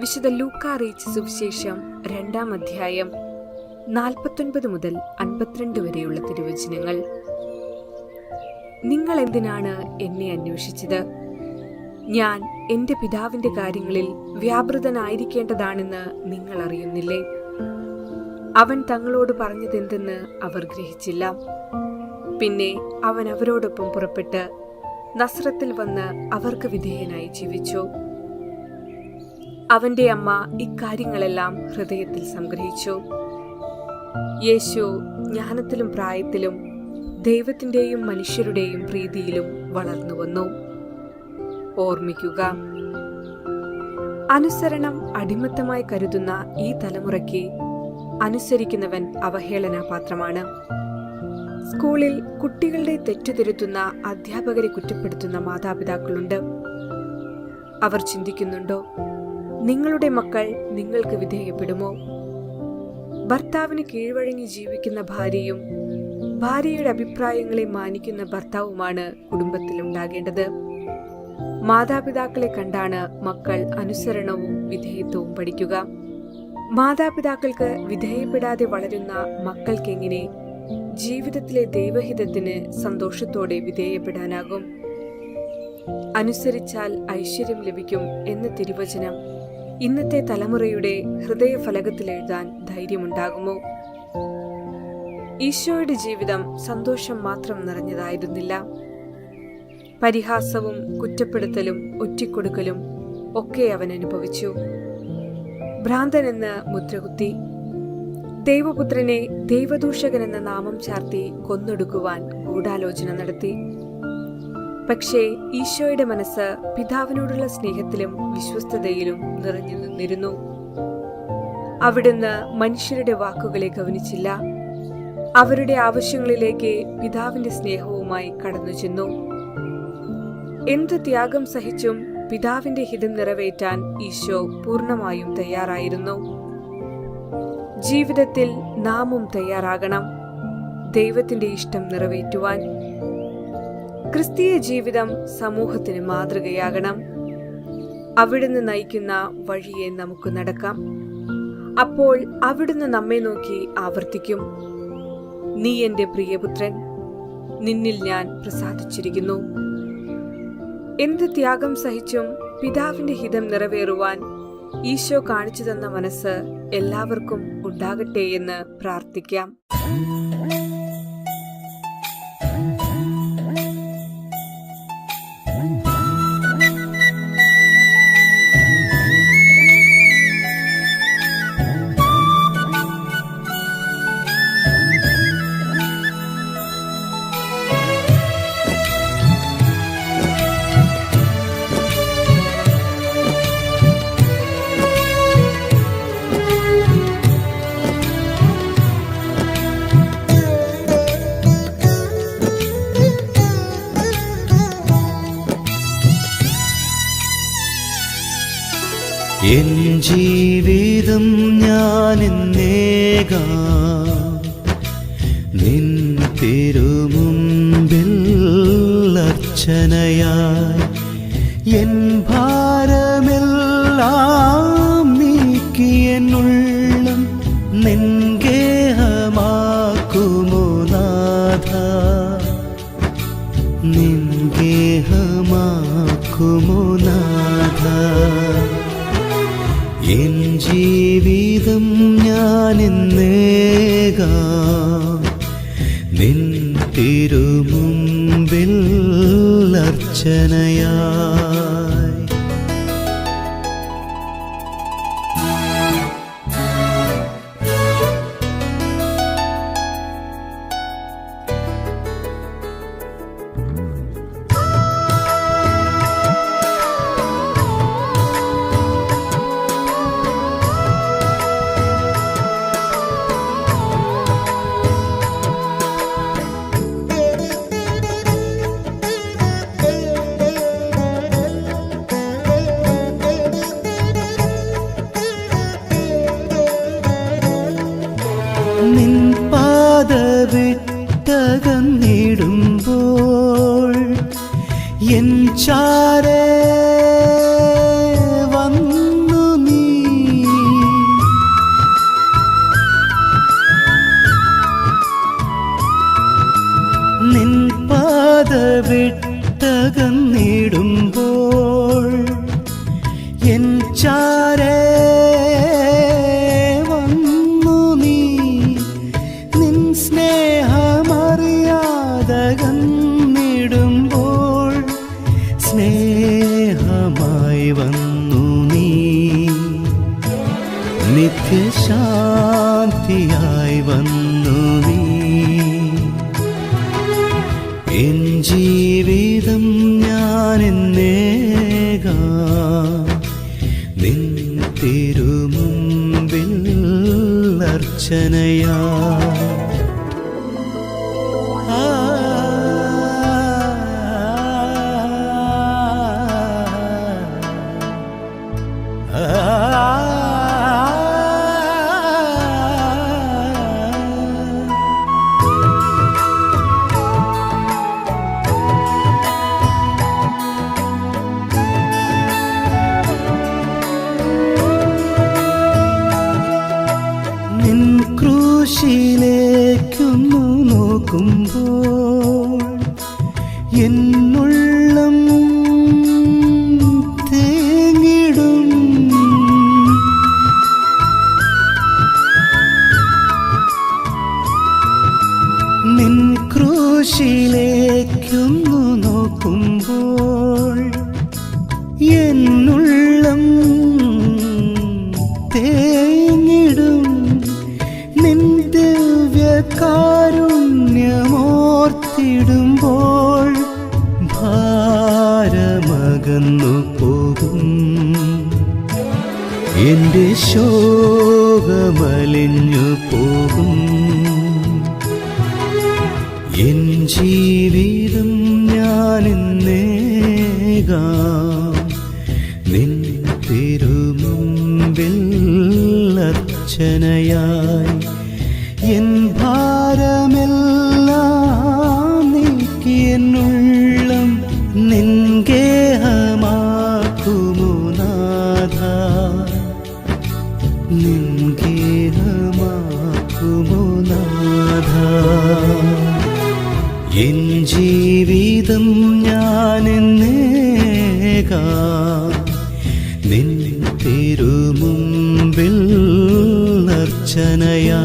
വിശുദ്ധ ലൂക്ക അറിയിച്ച സുവിശേഷം രണ്ടാം അധ്യായം നാൽപ്പത്തൊൻപത് മുതൽ അൻപത്തിരണ്ട് വരെയുള്ള തിരുവചനങ്ങൾ. നിങ്ങൾ എന്തിനാണ് എന്നെ അന്വേഷിച്ചത്? ഞാൻ എന്റെ പിതാവിന്റെ കാര്യങ്ങളിൽ വ്യാപൃതനായിരിക്കേണ്ടതാണെന്ന് നിങ്ങൾ അറിയുന്നില്ലേ? അവൻ തങ്ങളോട് പറഞ്ഞതെന്തെന്ന് അവർ ഗ്രഹിച്ചില്ല. പിന്നെ അവൻ അവരോടൊപ്പം പുറപ്പെട്ട് നസ്രത്തിൽ വന്ന് അവർക്ക് വിധേയനായി ജീവിച്ചു. അവന്റെ അമ്മ ഇക്കാര്യങ്ങളെല്ലാം ഹൃദയത്തിൽ സംഗ്രഹിച്ചു. യേശു ജ്ഞാനത്തിലും പ്രായത്തിലും ദൈവത്തിന്റെയും മനുഷ്യരുടെയും പ്രീതിയിലും വളർന്നു വന്നു. ഓർമ്മിക്കുക അനുസരണം അടിമത്തമായി കരുതുന്ന ഈ തലമുറയ്ക്ക് അനുസരിക്കുന്നവൻ അവഹേളനാപാത്രമാണ്. സ്കൂളിൽ കുട്ടികളുടെ തെറ്റുതിരുത്തുന്ന അധ്യാപകരെ കുറ്റപ്പെടുത്തുന്ന മാതാപിതാക്കളുണ്ട്. അവർ ചിന്തിക്കുന്നുണ്ടോ? നിങ്ങളുടെ മക്കൾ നിങ്ങൾക്ക് വിധേയപ്പെടുമോ? ഭർത്താവിന് കീഴ്വഴങ്ങി ജീവിക്കുന്ന ഭാര്യയും ഭാര്യയുടെ അഭിപ്രായങ്ങളെ മാനിക്കുന്ന ഭർത്താവുമാണ് കുടുംബത്തിൽ ഉണ്ടാകേണ്ടത് മാതാപിതാക്കളെ കണ്ടാണ് മക്കൾ അനുസരണവും വിധേയത്വവും പഠിക്കുക. മാതാപിതാക്കൾക്ക് വിധേയപ്പെടാതെ വളരുന്ന മക്കൾക്കെങ്ങനെ ജീവിതത്തിലെ ദൈവഹിതത്തിന് സന്തോഷത്തോടെ വിധേയപ്പെടാനാകും? അനുസരിച്ചാൽ ഐശ്വര്യം ലഭിക്കും എന്ന തിരുവചനം ഇന്നത്തെ തലമുറയുടെ ഹൃദയഫലകത്തിൽ എഴുതാൻ ധൈര്യമുണ്ടാകുമോ? ഈശോയുടെ ജീവിതം സന്തോഷം മാത്രം നിറഞ്ഞതായിരുന്നില്ല. പരിഹാസവും കുറ്റപ്പെടുത്തലും ഒറ്റിക്കൊടുക്കലും ഒക്കെ അവൻ അനുഭവിച്ചു. ഭ്രാന്തനെന്ന് മുദ്രകുത്തി ദൈവപുത്രനെ ദൈവദൂഷകൻ എന്ന നാമം ചാർത്തി കൊന്നൊടുക്കുവാൻ ഗൂഢാലോചന നടത്തി. പക്ഷേ ഈശോയുടെ മനസ്സ് പിതാവിനോടുള്ള സ്നേഹത്തിലും വിശ്വസ്തതയിലും നിറഞ്ഞു നിന്നിരുന്നു. അവിടുന്ന് മനുഷ്യരുടെ വാക്കുകളെ ഗവനിച്ചില്ല അവരുടെ ആവശ്യങ്ങളിലേക്ക് പിതാവിന്റെ സ്നേഹവുമായി കടന്നു ചെന്നു എന്ത് ത്യാഗം സഹിച്ചും പിതാവിന്റെ ഹിതം നിറവേറ്റാൻ ഈശോ പൂർണമായും തയ്യാറായിരുന്നു. ജീവിതത്തിൽ നാമും തയ്യാറാകണം. ദൈവത്തിന്റെ ഇഷ്ടം നിറവേറ്റുവാൻ. ക്രിസ്തീയ ജീവിതം സമൂഹത്തിന് മാതൃകയാകണം. അവിടുന്ന് നയിക്കുന്ന വഴിയെ നമുക്ക് നടക്കാം. അപ്പോൾ അവിടുന്ന് നമ്മെ നോക്കി ആവർത്തിക്കും. നീ എന്റെ പ്രിയപുത്രൻ നിന്നിൽ ഞാൻ പ്രസാദിച്ചിരിക്കുന്നു. എന്ത് ത്യാഗം സഹിച്ചും പിതാവിന്റെ ഹിതം നിറവേറുവാൻ ഈശോ കാണിച്ചു തന്ന മനസ്സ് എല്ലാവർക്കും ഉണ്ടാകട്ടെ എന്ന് പ്രാർത്ഥിക്കാം. ജീവിതം ഞാൻ നേക നിൻ തിരുമുമ്പിൽ അർച്ചനയായി എൻ ഭാരമെല്ലാം നീക്കിയെന്നുള്ളം നിൻഗേഹമാക്കുമോ നാഥ? നിൻഗേഹമാക്കുമോ നാഥ? എൻ ജീവിതം ഞാൻ നിൻ തിരുമുമ്പിൽ അർച്ചനയായി എൻ വന്നു നീ. നിൻ പാത വിട്ടകന്നിടുമ്പോൾ നിത്യശാന്തിയായി വന്നു നീ. എൻ ജീവിതം ഞാൻ എന്നേകാ. നിൻ തിരുമുമ്പിൽ അർച്ചനയാ. നോക്കുമ്പോൾ എന്നുള്ളം തേങ്ങിടും. നിൻ ക്രൂശിലേക്കൊന്നു നോക്കുമ്പോൾ എന്നുള്ളം ദിവ്യകാരുണ്യമോർത്തിടുമ്പോൾ ഭാരമകന്നു പോകും. എന്റെ ശോകമലിഞ്ഞു പോകും. എൻ ജീവിതം ഞാൻ എന്നേകാം. നിൻ തിരുമുമ്പിൽ അർച്ചനയായി എൻ ജീവിതം ഞാൻ എന്നേകാ തിരുമുമ്പിൽ അർച്ചനയാ.